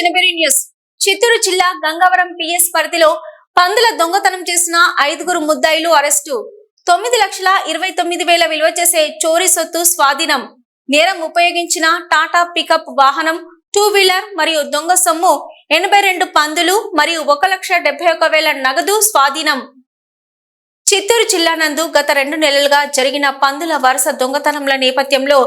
జనబెరి news Chittoor జిల్లా Gangavaram PS పరిధిలో పందుల దొంగతనం చేసిన ఐదుగురు ముద్దాయిలు అరెస్టు. తొమ్మిది లక్షల ఇరవై తొమ్మిది వేల విలువ చేసే చోరీ సొత్తు స్వాధీనం. నేరం ఉపయోగించిన టాటా పికప్ వాహనం టూ వీలర్ మరియు దొంగ సొమ్ము ఎనభై రెండు పందులు మరియు ఒక లక్ష డెబ్బై ఒక వేల నగదు స్వాధీనం. చిత్తూరు జిల్లా నందు గత రెండు నెలలుగా జరిగిన పందుల వరుస దొంగతనంల నేపథ్యంలో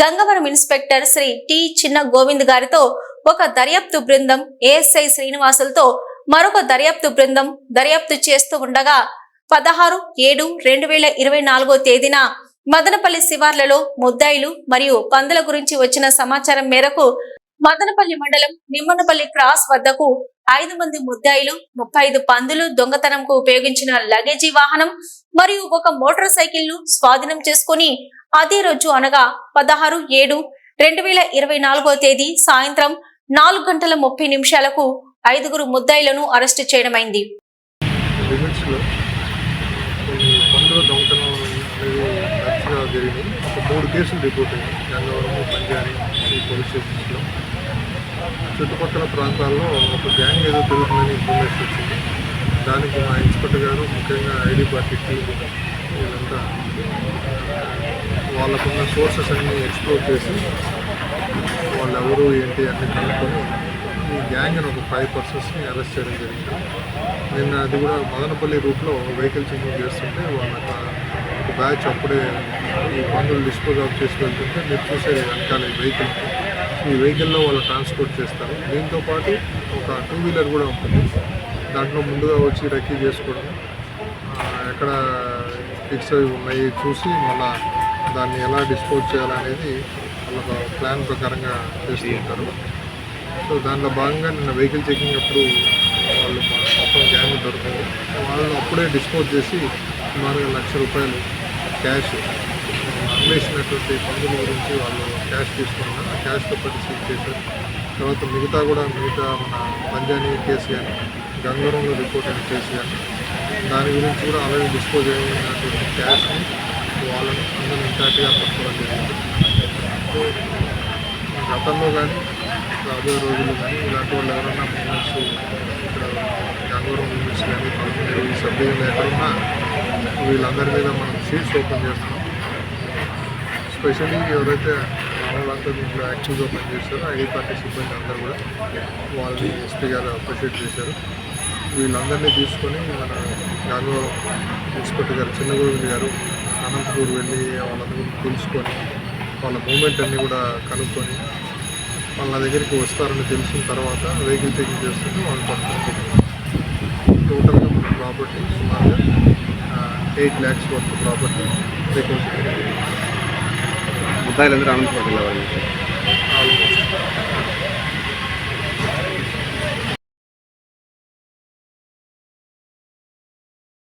గంగవరం ఇన్స్పెక్టర్ శ్రీ టి చిన్న గోవింద్ గారితో ఒక దర్యాప్తు బృందం ఏఎస్ఐ శ్రీనివాసులతో మరొక దర్యాప్తు బృందం దర్యాప్తు చేస్తూ ఉండగా పదహారు ఏడు రెండు వేల ఇరవై నాలుగో తేదీన మదనపల్లి శివార్లలో ముద్దాయిలు మరియు పందుల గురించి వచ్చిన సమాచారం మేరకు మదనపల్లి మండలం నిమ్మనపల్లి క్రాస్ వద్దకు ఐదు మంది ముద్దాయిలు ముప్పై ఐదు పందులు దొంగతనంకు ఉపయోగించిన లగేజీ వాహనం మరియు ఒక మోటార్ సైకిల్ను స్వాధీనం చేసుకుని అదే రోజు అనగా పదహారు ఏడు రెండు వేల ఇరవై నాలుగో తేదీ సాయంత్రం నాలుగు గంటల ముప్పై నిమిషాలకు ఐదుగురు ముద్దాయిలను అరెస్టు చేయడమైంది. మూడు కేసులు రిపోర్ట్ అయ్యాయి. గంగవరం పంజాని పోలీస్ స్టేషన్స్లో. చుట్టుపక్కల ప్రాంతాల్లో ఒక గ్యాంగ్ ఏదో తిరుగుతుందని ఇన్ఫర్మేషన్ వచ్చింది. దానికి మా ఇన్స్పెక్టర్ గారు ముఖ్యంగా ఐడి పార్టీ టీం వీళ్ళంతా వాళ్ళకున్న సోర్సెస్ అన్ని ఎక్స్ప్లోర్ చేసి ఏంటి అన్ని కనుక్కొని ఈ గ్యాంగ్ అని ఒక ఫైవ్ పర్సన్స్ని అరెస్ట్ చేయడం జరిగింది. నిన్న అది కూడా మదనపల్లి రూట్లో వెహికల్ చెకింగ్ చేస్తుంటే వాళ్ళ ఒక బ్యాచ్ అప్పుడే ఈ పనులు డిస్పోజ్ ఆఫ్ చేసి వెళ్తుంటే మీరు చూసేది వెనకాల ఈ వెహికల్. ఈ వెహికల్లో వాళ్ళు ట్రాన్స్పోర్ట్ చేస్తారు. దీంతో పాటు ఒక టూ వీలర్ కూడా ఉంటుంది. దాంట్లో ముందుగా వచ్చి రెక్కీ చేసుకోవడం ఎక్కడ ఫిక్స్ అవి ఉన్నాయి చూసి మళ్ళీ దాన్ని ఎలా డిస్పోజ్ చేయాలనేది వాళ్ళ ప్లాన్ ప్రకారంగా చేస్తూ ఉంటారు సో దాంట్లో భాగంగా నిన్న వెహికల్ చెకింగ్ అప్పుడు వాళ్ళు మొత్తం గ్యాంగ్ దొరికింది. వాళ్ళు అప్పుడే డిస్పోజ్ చేసి సుమారుగా లక్ష రూపాయలు క్యాష్ అమ్మేసినటువంటి పనుల గురించి వాళ్ళు క్యాష్ తీసుకున్నారు. ఆ క్యాష్తో పాటు సీజ్ చేశారు. తర్వాత మిగతా కూడా మిగతా మన పంజానీ కేసు కానీ గంగవరంలో రిపోర్ట్ అయిన కేసు కానీ దాని గురించి కూడా ఆల్రెడీ డిస్పోజ్ అయినటువంటి క్యాష్ని వాళ్ళని అందరూ ఇంటాక్ట్గా పట్టుకోవడం జరిగింది. గతంలో కానీ రాబోయే రోజులు కానీ ఇలాంటి వాళ్ళు ఎవరైనా మూమెంట్స్ ఇక్కడ గంగవరం మూమెంట్స్ కానీ పదకొండు ఈ సభ్యులు ఎక్కడున్నా వీళ్ళందరి మీద మనం సీట్స్ ఓపెన్ చేస్తున్నాం. స్పెషల్లీ ఎవరైతే వాళ్ళంతా దీంట్లో యాక్టివ్గా పనిచేస్తారో ఐడి పార్టీ సిబ్బంది అందరూ కూడా వాళ్ళని ఎస్పీ గారు అప్రిషియేట్ చేశారు. వీళ్ళందరినీ తీసుకొని మన గంగవరం ఇన్స్పెక్టర్ గారు చిన్నగోవింద్ గారు అనంతపూర్ వెళ్ళి వాళ్ళందరూ తెలుసుకొని వాళ్ళ మూమెంట్ అన్నీ కూడా కనుక్కొని వాళ్ళ దగ్గరికి వస్తారని తెలిసిన తర్వాత వెహికల్ చెకింగ్ చేస్తుంటే వాళ్ళు పట్టుకుంటారు టోటల్గా మన ప్రాపర్టీ సుమారుగా eight lakhs worth property recover ముద్దాయిలందరూ వెళ్ళేవాళ్ళు